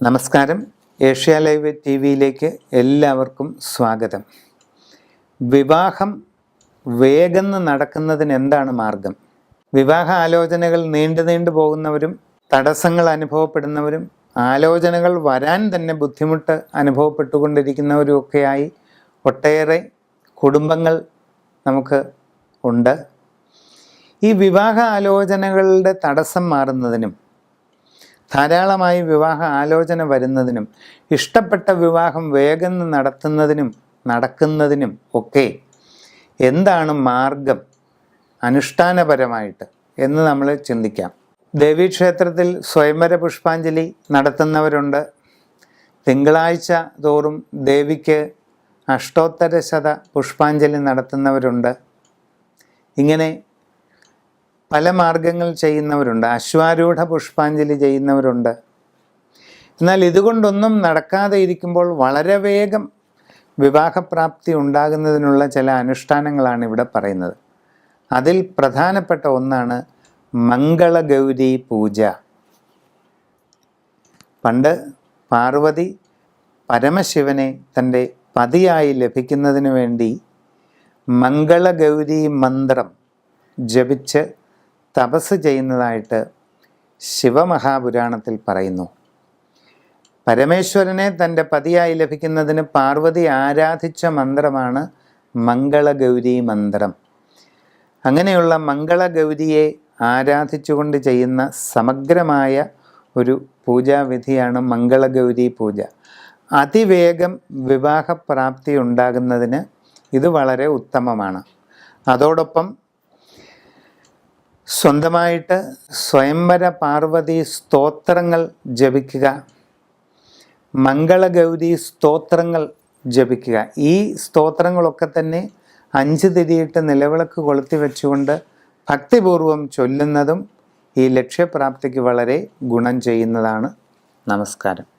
നമസ്കാരം. Asia live T വിയിലേക്ക് എല്ലാവർക്കും സ്വാഗതം. വിവാഹം വേഗം നടക്കുന്നതിന് എന്താണ് മാർഗം? വിവാഹ ആലോചനകൾ നീണ്ടു നീണ്ടു പോകുന്നവരും തടസ്സങ്ങൾ അനുഭവപ്പെടുന്നവരും ആലോചനകൾ വരാൻ തന്നെ ബുദ്ധിമുട്ട് അനുഭവപ്പെട്ടുകൊണ്ടിരിക്കുന്നവരും ഒക്കെയായി ഒട്ടേറെ കുടുംബങ്ങൾ നമുക്ക് ഉണ്ട്. ഈ വിവാഹ ആലോചനകളുടെ തടസ്സം മാറുന്നതിനും ധാരാളമായി വിവാഹ ആലോചന വരുന്നതിനും ഇഷ്ടപ്പെട്ട വിവാഹം വേഗം നടത്തുന്നതിനും നടക്കുന്നതിനും ഒക്കെ എന്താണ് മാർഗം അനുഷ്ഠാനപരമായിട്ട് എന്ന് നമ്മൾ ചിന്തിക്കാം. ദേവീക്ഷേത്രത്തിൽ സ്വയംവര പുഷ്പാഞ്ജലി നടത്തുന്നവരുണ്ട്. തിങ്കളാഴ്ച തോറും ദേവിക്ക് അഷ്ടോത്തരശത പുഷ്പാഞ്ജലി നടത്തുന്നവരുണ്ട്. ഇങ്ങനെ പല മാർഗങ്ങൾ ചെയ്യുന്നവരുണ്ട്. അശ്വാരൂഢ പുഷ്പാഞ്ജലി ചെയ്യുന്നവരുണ്ട്. എന്നാൽ ഇതുകൊണ്ടൊന്നും നടക്കാതെ ഇരിക്കുമ്പോൾ വളരെ വേഗം വിവാഹപ്രാപ്തി ഉണ്ടാകുന്നതിനുള്ള ചില അനുഷ്ഠാനങ്ങളാണ് ഇവിടെ പറയുന്നത്. അതിൽ പ്രധാനപ്പെട്ട ഒന്നാണ് മംഗളഗൗരി പൂജ. പണ്ട് പാർവതി പരമശിവനെ തന്റെ പതിയായി ലഭിക്കുന്നതിന് വേണ്ടി മംഗളഗൗരി മന്ത്രം ജപിച്ച് തപസ് ചെയ്യുന്നതായിട്ട് ശിവമഹാപുരാണത്തിൽ പറയുന്നു. പരമേശ്വരനെ തന്റെ പതിയായി ലഭിക്കുന്നതിന് പാർവതി ആരാധിച്ച മന്ത്രമാണ് മംഗളഗൗരി മന്ത്രം. അങ്ങനെയുള്ള മംഗളഗൗരിയെ ആരാധിച്ചുകൊണ്ട് ചെയ്യുന്ന സമഗ്രമായ ഒരു പൂജാവിധിയാണ് മംഗളഗൗരി പൂജ. അതിവേഗം വിവാഹപ്രാപ്തി ഉണ്ടാകുന്നതിന് ഇത് വളരെ ഉത്തമമാണ്. അതോടൊപ്പം സ്വന്തമായിട്ട് സ്വയംവര പാർവതി സ്തോത്രങ്ങൾ ജപിക്കുക. മംഗളഗൗരി സ്തോത്രങ്ങൾ ജപിക്കുക. ഈ സ്തോത്രങ്ങളൊക്കെ തന്നെ അഞ്ച് തിരിയിട്ട് നിലവിളക്ക് കൊളുത്തി വെച്ചുകൊണ്ട് ഭക്തിപൂർവം ചൊല്ലുന്നതും ഈ ലക്ഷ്യപ്രാപ്തിക്ക് വളരെ ഗുണം ചെയ്യുന്നതാണ്. നമസ്കാരം.